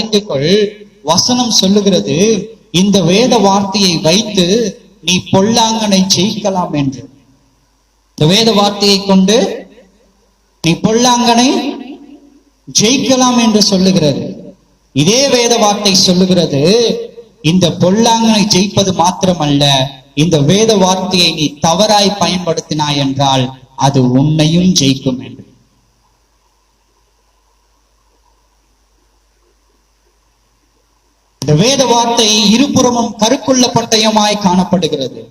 அறிந்து வசனம் சொல்லுகிறது இந்த வேத வார்த்தையை வைத்து நீ பொல்லாங்கனை ஜெயிக்கலாம் என்று. இந்த வேத வார்த்தையை கொண்டு நீ பொல்லாங்கனை ஜெயிக்கலாம் என்று சொல்லுகிறது. இதே வேத வார்த்தை சொல்லுகிறது இந்த பொல்லாங்கனை ஜெயிப்பது மாத்திரமல்ல இந்த வேத வார்த்தையை நீ தவறாய் பயன்படுத்தினாய் என்றால் அது உன்னையும் ஜெயிக்கும் என்று. இந்த வேத வார்த்தை இருபுறமும் கருக்குள்ள பட்டயமாய் காணப்படுகிறது.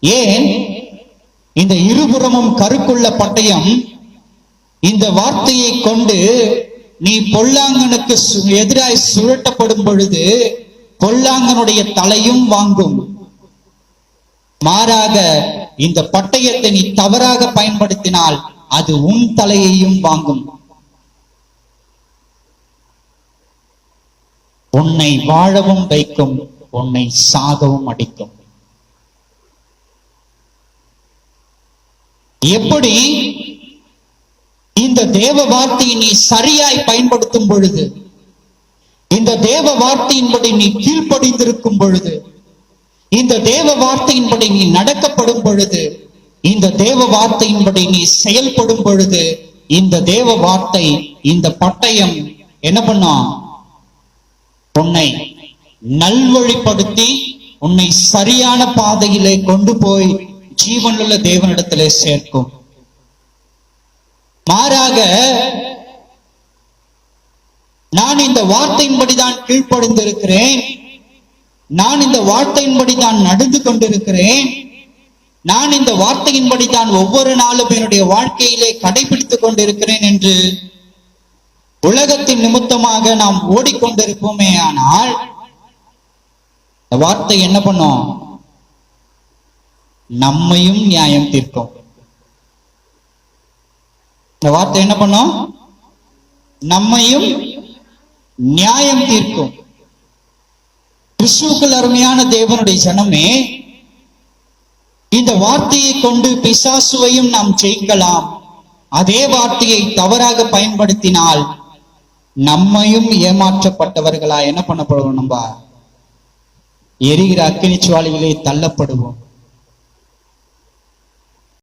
ஏன்? இந்த இருபுறமும் கருக்குள்ள பட்டயம் இந்த வார்த்தையை கொண்டு நீ பொல்லாங்கனுக்கு சு- எதிராய் சுழட்டப்படும் பொழுது பொல்லாங்கனுடைய தலையும் வாங்கும். மாறாக இந்த பட்டயத்தை நீ தவறாக பயன்படுத்தினால் அது உன் தலையையும் வாங்கும். உன்னை வாழவும் வைக்கும் உன்னை சாகவும் அடிக்கும். எப்படி இந்த தேவ வார்த்தையை நீ சரியாய் பயன்படுத்தும் பொழுது இந்த தேவ வார்த்தையின்படி நீ கீழ்ப்படிந்திருக்கும் பொழுது இந்த தேவ வார்த்தையின்படி நீ நடக்கப்படும் பொழுது இந்த தேவ வார்த்தையின்படி நீ செயல்படும் பொழுது இந்த தேவ வார்த்தை இந்த பட்டயம் என்ன பண்ணும்? உன்னை நல்வழிப்படுத்தி உன்னை சரியான பாதையிலே கொண்டு போய் ஜீவனுள்ள தேவனிடத்திலே சேர்க்கும். மாறாக நான் இந்த வார்த்தையின்படிதான் கீழ்ப்படிந்திருக்கிறேன். நான் இந்த வார்த்தையின்படி தான் நடந்து கொண்டிருக்கிறேன். நான் இந்த வார்த்தையின்படி தான் ஒவ்வொரு நாளும் என்னுடைய வாழ்க்கையிலே கடைபிடித்துக் கொண்டிருக்கிறேன் என்று உலகத்தின் நிமித்தமாக நாம் ஓடிக்கொண்டிருப்போமே ஆனால் இந்த வார்த்தை என்ன பண்ணும்? நம்மையும் நியாயம் தீர்க்கும். இந்த வார்த்தை என்ன பண்ணும்? நம்மையும் நியாயம் தீர்க்கும். கிறிஸ்துக்கள் அருமையான தேவனுடைய ஜனமே இந்த வார்த்தையை கொண்டு பிசாசுவையும் நாம் ஜெயிக்கலாம். அதே வார்த்தையை தவறாக பயன்படுத்தினால் நம்மையும் ஏமாற்றப்பட்டவர்களா என்ன பண்ணப்படுவோம் நம்ம? எரிகிற அக்கினி தள்ளப்படுவோம்.